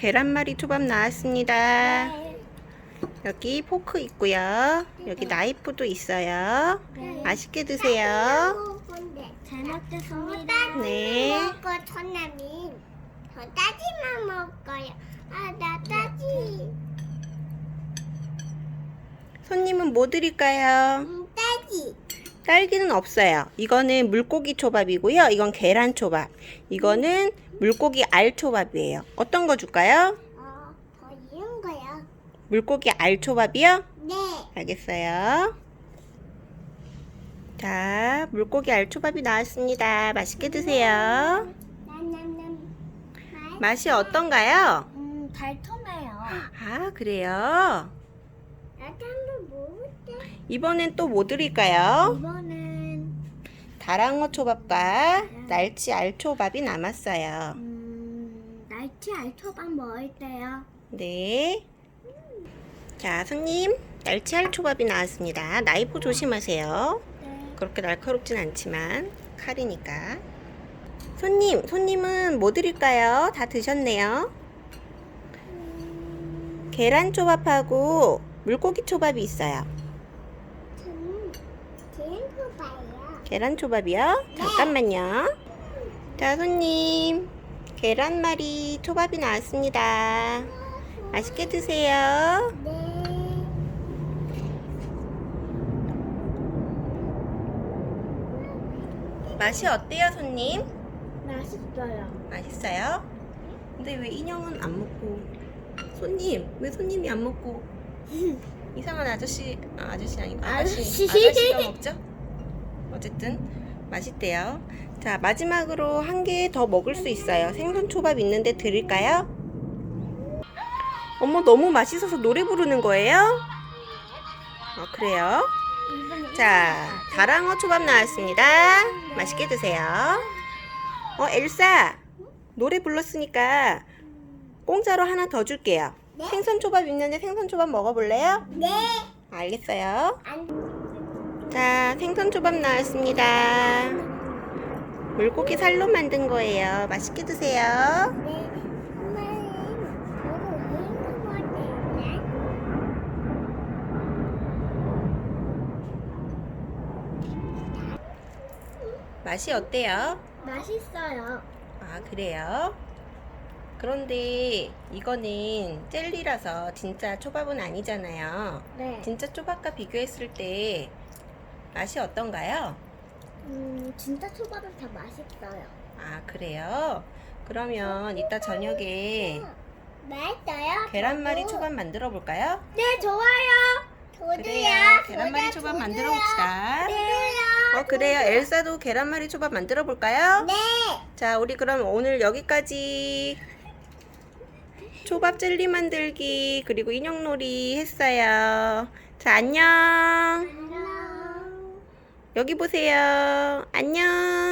계란말이 초밥 나왔습니다. 네. 여기 포크 있고요. 여기 나이프도 있어요. 맛있게 드세요. 잘 먹겠습니다. 네. 먹고 천남이 저 따지만 먹어요. 아 나 따지. 손님은 뭐 드릴까요? 음 따지. 딸기는 없어요. 이거는 물고기 초밥이고요. 이건 계란 초밥. 이거는 물고기 알 초밥이에요. 어떤 거 줄까요? 어 더 이런 거요. 물고기 알 초밥이요? 네. 알겠어요. 자, 물고기 알 초밥이 나왔습니다. 맛있게 드세요. 남남남. 맛이 어떤가요? 음 달콤해요. 아, 그래요? 나도 한번 먹을게. 이번엔 또 뭐 드릴까요? 이번엔 다랑어 초밥과 날치 알 초밥이 남았어요. 음 날치 알초밥 먹을 때요. 네. 자, 손님, 날치 알 초밥이 나왔습니다. 나이프 조심하세요. 네. 그렇게 날카롭진 않지만 칼이니까. 손님, 손님은 뭐 드릴까요? 다 드셨네요. 계란 초밥하고 물고기 초밥이 있어요. 저는 제일 봐요. 계란 초밥이요? 잠깐만요. 자, 손님. 계란말이 초밥이 나왔습니다. 맛있게 드세요. 네. 맛이 어때요, 손님? 맛있어요. 맛있어요? 근데 왜 인형은 안 먹고? 손님, 왜 손님이 안 먹고? 이상한 아저씨, 아, 아저씨 아니고 아가씨, 아저씨. 아가씨가 먹죠? 어쨌든 맛있대요. 자, 마지막으로 한 개 더 먹을 수 있어요. 생선 초밥 있는데 드릴까요? 어머, 너무 맛있어서 노래 부르는 거예요? 어, 그래요? 자, 다랑어 초밥 나왔습니다. 맛있게 드세요. 어, 엘사. 노래 불렀으니까 공짜로 하나 더 줄게요. 네? 생선 초밥 있는데 생선 초밥 먹어볼래요? 네. 알겠어요. 안. 자, 생선 초밥 나왔습니다. 물고기 살로 만든 거예요. 맛있게 드세요. 네. 맛이 어때요? 맛있어요. 아, 그래요? 그런데 이거는 젤리라서 진짜 초밥은 아니잖아요. 네. 진짜 초밥과 비교했을 때 맛이 어떤가요? 음 진짜 초밥은 다 맛있어요. 아, 그래요? 그러면 이따 저녁에 맛있어요? 계란말이 저도? 초밥 만들어 볼까요? 네 좋아요. 저도요. 그래요. 계란말이 초밥. 만들어 봅시다. 어, 그래요. 엘사도 계란말이 초밥 만들어 볼까요? 네. 자, 우리 그럼 오늘 여기까지 초밥 젤리 만들기 그리고 인형놀이 했어요. 자, 안녕. 안녕. 여기 보세요. 안녕.